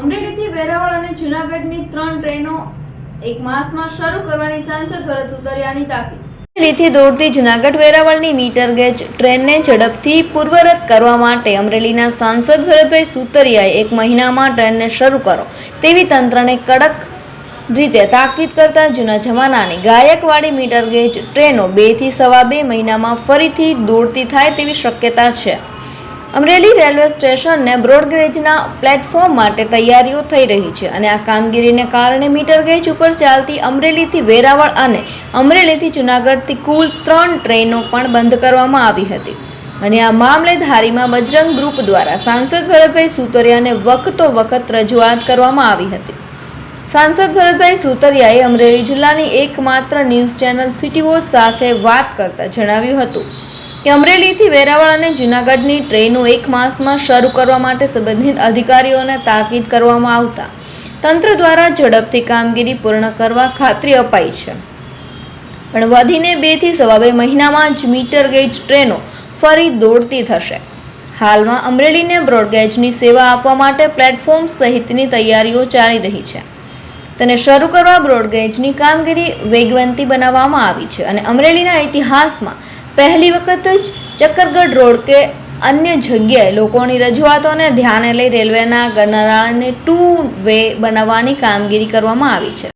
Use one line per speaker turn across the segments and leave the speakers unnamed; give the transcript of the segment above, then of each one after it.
અમરેલીથી વેરાવળ અને જૂનાગઢની ત્રણ ટ્રેનો એક માસમાં શરૂ કરવાની સાંસદ ભરત ઉતર્યાની તાકીદ. અમરેલીથી દોડતી જૂનાગઢ વેરાવળની મીટર ગેજ ટ્રેનને ઝડપથી પૂર્વરત કરવા માટે અમરેલીના સાંસદ ભરતભાઈ સુતરિયાએ એક મહિનામાં ટ્રેનને શરૂ કરો. તેવી તંત્રને કડક રીતે તાકીદ કરતા જૂના જમાનાની ગાયકવાડી મીટર ગેજ ટ્રેનો બેથી સવા બે મહિનામાં ફરીથી દોડતી થાય તેવી શક્યતા છે. અમરેલી રેલવે સ્ટેશનને બ્રોડગેજના પ્લેટફોર્મ માટે તૈયારીઓ થઈ રહી છે અને આ કામગીરીને કારણે મીટર ગેજ ઉપર ચાલતી અમરેલીથી વેરાવળ અને અમરેલીથી જૂનાગઢથી કુલ ત્રણ ટ્રેનો પણ બંધ કરવામાં આવી હતી. અને આ મામલે ધારીમાં બજરંગ ગ્રુપ દ્વારા સાંસદ ભરતભાઈ સુતરિયાને વખતો વખત રજૂઆત કરવામાં આવી હતી. સાંસદ ભરતભાઈ સુતરિયાએ અમરેલી જિલ્લાની એકમાત્ર ન્યૂઝ ચેનલ સિટી વોચ સાથે વાત કરતા જણાવ્યું હતું કે અમરેલીથી વેરાવળ અને જૂનાગઢની ટ્રેનો એક માસમાં શરૂ કરવા માટે સંબંધિત અધિકારીઓને તાકીદ કરવામાં આવતા. તંત્ર દ્વારા ઝડપથી કામગીરી પૂર્ણ કરવા ખાતરી અપાઈ છે. પણ વધીને બેથી સવા બે મહિનામાં જ મીટર ગેજ ટ્રેનો ફરી દોડતી થશે. હાલમાં અમરેલીને બ્રોડગેજની સેવા આપવા માટે પ્લેટફોર્મ સહિતની તૈયારીઓ ચાલી રહી છે. તેને શરૂ કરવા બ્રોડગેજની કામગીરી વેગવંતી બનાવવામાં આવી છે અને અમરેલીના ઇતિહાસમાં પહેલી વખત જ ચક્કરગઢ રોડ કે અન્ય જગ્યાએ લોકોની રજૂઆતોને ધ્યાને લઈ રેલવેના ગરનાળાને ટુ વે બનાવવાની કામગીરી કરવામાં આવી છે.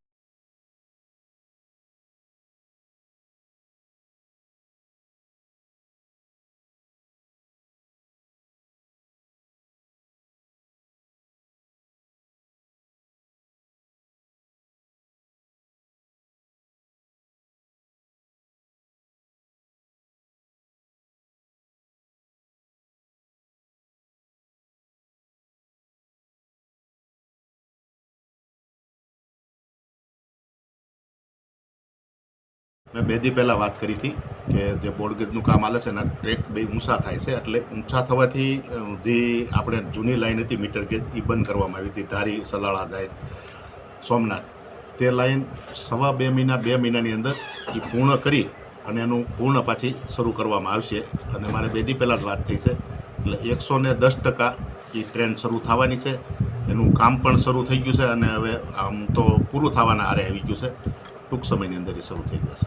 મેં બે દી પહેલાં વાત કરી હતી કે જે બોર્ડગેજનું કામ હાલે છે, એના ટ્રેક બે ઊંચા થાય છે, એટલે ઊંચા થવાથી જે આપણે જૂની લાઈન હતી, મીટર ગેજ એ બંધ કરવામાં આવી હતી. ધારી સલાળા જાય સોમનાથ. તે લાઈન સવા બે મહિના, બે મહિનાની અંદર એ પૂર્ણ કરી અને એનું પૂર્ણ પાછી શરૂ કરવામાં આવશે. અને મારે બે દી પહેલાં જ વાત થઈ છે, એટલે એકસો ને દસ ટકા એ ટ્રેન શરૂ થવાની છે. એનું કામ પણ શરૂ થઈ ગયું છે અને હવે આમ તો પૂરું થવાના આરે આવી ગયું છે. ટૂંક સમયની અંદર એ શરૂ થઈ જશે.